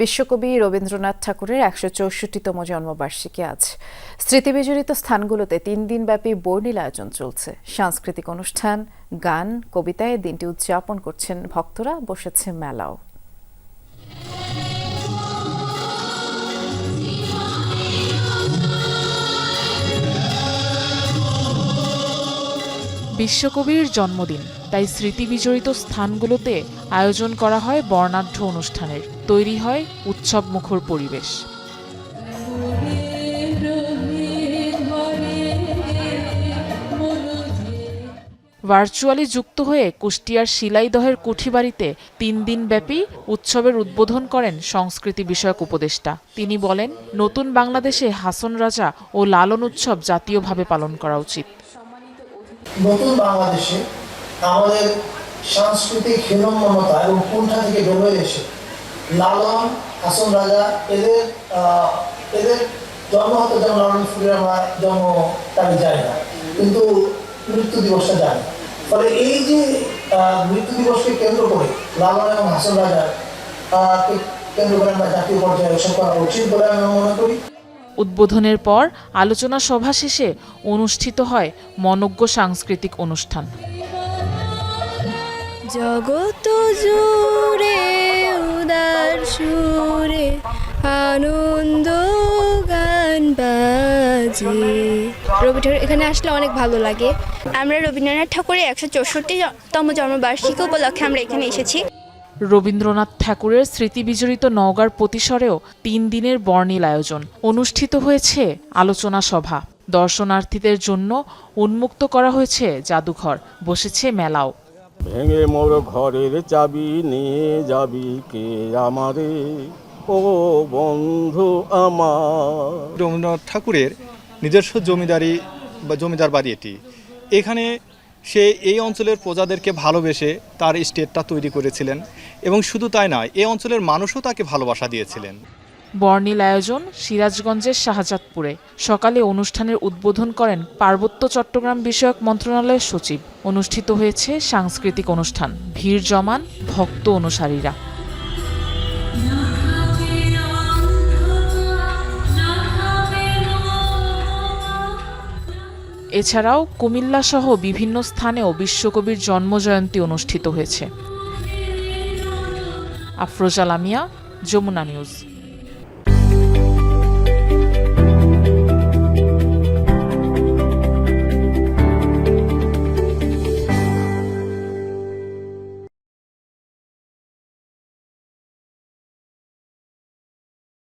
বিশ্বকবি রবীন্দ্রনাথ ঠাকুরের একশো চৌষট্টিতম জন্মবার্ষিকী আজ। স্মৃতিবিজড়িত স্থানগুলোতে তিন দিনব্যাপী বর্ণিল আয়োজন চলছে। সাংস্কৃতিক অনুষ্ঠান, গান, কবিতায় দিনটি উদযাপন করছেন ভক্তরা, বসেছে মেলাও। বিশ্বকবির জন্মদিন। তাই স্মৃতিবিজড়িত স্থানগুলোতে আয়োজন করা হয় বর্ণাঢ্য অনুষ্ঠানের। তৈরি হয় উৎসব মুখর পরিবেশ। ভার্চুয়ালি যুক্ত হয়ে কুষ্টিয়ার শিলাইদহের কুঠিবাড়িতে তিন দিনব্যাপী উৎসবের উদ্বোধন করেন সংস্কৃতি বিষয়ক উপদেষ্টা। তিনি বলেন, নতুন বাংলাদেশে হাসন রাজা ও লালন উৎসব জাতীয়ভাবে পালন করা উচিত। নতুন বাংলাদেশে আমাদের সাংস্কৃতিক হীনমমতা এবং কুণ্ঠা থেকে বেরোয় এসে লালন, হাসন রাজা, এদের এদের জন্ম হতে যেমন লালন ফুলের আমরা জন্ম তারিখ যায় না, কিন্তু মৃত্যু দিবসটা জানি ফলে এই যে মৃত্যু দিবসকে কেন্দ্র করে লালন এবং হাসন রাজার কেন্দ্র করে আমরা জাতীয় পর্যায়ে উৎসব করা উচিত বলে আমি মনে করি। উদ্বোধনের পর আলোচনা সভা শেষে অনুষ্ঠিত হয় মনজ্ঞ সাংস্কৃতিক অনুষ্ঠান। জগত জুড়ে, উদার সুরে আনন্দ গান বাজে। রবি ঠাকুর, এখানে আসলে অনেক ভালো লাগে। আমরা রবীন্দ্রনাথ ঠাকুরের একশো চৌষট্টিতম জন্মবার্ষিকী উপলক্ষে আমরা এখানে এসেছি। রবীন্দ্রনাথ ঠাকুরের স্মৃতিবিজড়িত নওগাঁর প্রতিসরেও তিন দিনের বর্ণিল আয়োজন। অনুষ্ঠিত হয়েছে আলোচনা সভা। দর্শনার্থীদের জন্য উন্মুক্ত করা হয়েছে জাদুঘর। বসেছে মেলাও। ভেঙে মোর ঘরের চাবি নিয়ে যাবি কে আমারে? ও বন্ধু আমার। রবীন্দ্রনাথ ঠাকুরের নিজস্ব জমিদারি বা জমিদার বাড়ি এটি। এখানে সে এই অঞ্চলের প্রজাদেরকে ভালোবেসে তার স্টেটটা তৈরি করেছিলেন এবং শুধু তাই নয়, এই অঞ্চলের মানুষও তাকে ভালোবাসা দিয়েছিলেন। বর্ণিল আয়োজন সিরাজগঞ্জের শাহজাদপুরে। সকালে অনুষ্ঠানের উদ্বোধন করেন পার্বত্য চট্টগ্রাম বিষয়ক মন্ত্রণালয়ের সচিব। অনুষ্ঠিত হয়েছে সাংস্কৃতিক অনুষ্ঠান। ভিড় জমান ভক্ত অনুসারীরা। এছাড়াও কুমিল্লা সহ বিভিন্ন স্থানেও বিশ্বকবির জন্মজয়ন্তী অনুষ্ঠিত হয়েছে। আফরোজা লামিয়া, যমুনা নিউজ।